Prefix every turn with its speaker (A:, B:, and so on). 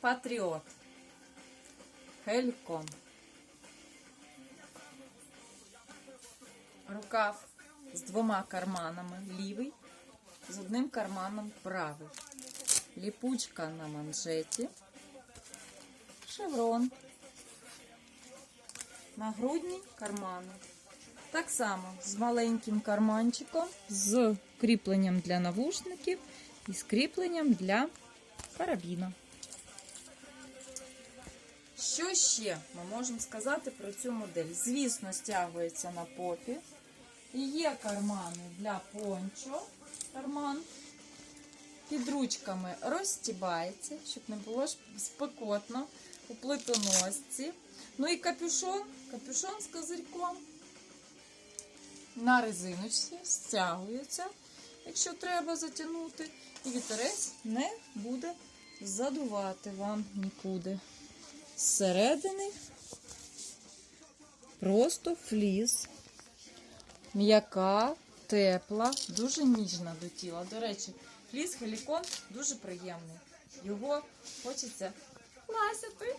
A: Патріот. Хелькон. Рукав з двома карманами лівий, з одним карманом правий. Ліпучка на манжеті. Шеврон. Нагрудні кармани. Так само з маленьким карманчиком, з кріпленням для навушників і з кріпленням для карабіна. Що ще ми можемо сказати про цю модель? Звісно, стягується на попі. І є кармани для пончо. Карман під ручками розстібається, щоб не було спекотно у плитоносці. Ну і капюшон, капюшон з козирьком на резиночці стягується, якщо треба затягнути, і вітерець не буде задувати вам нікуди. Зсередини просто фліс. М'яка, тепла, дуже ніжна до тіла. До речі, фліс Хелікон дуже приємний. Його хочеться ласяти.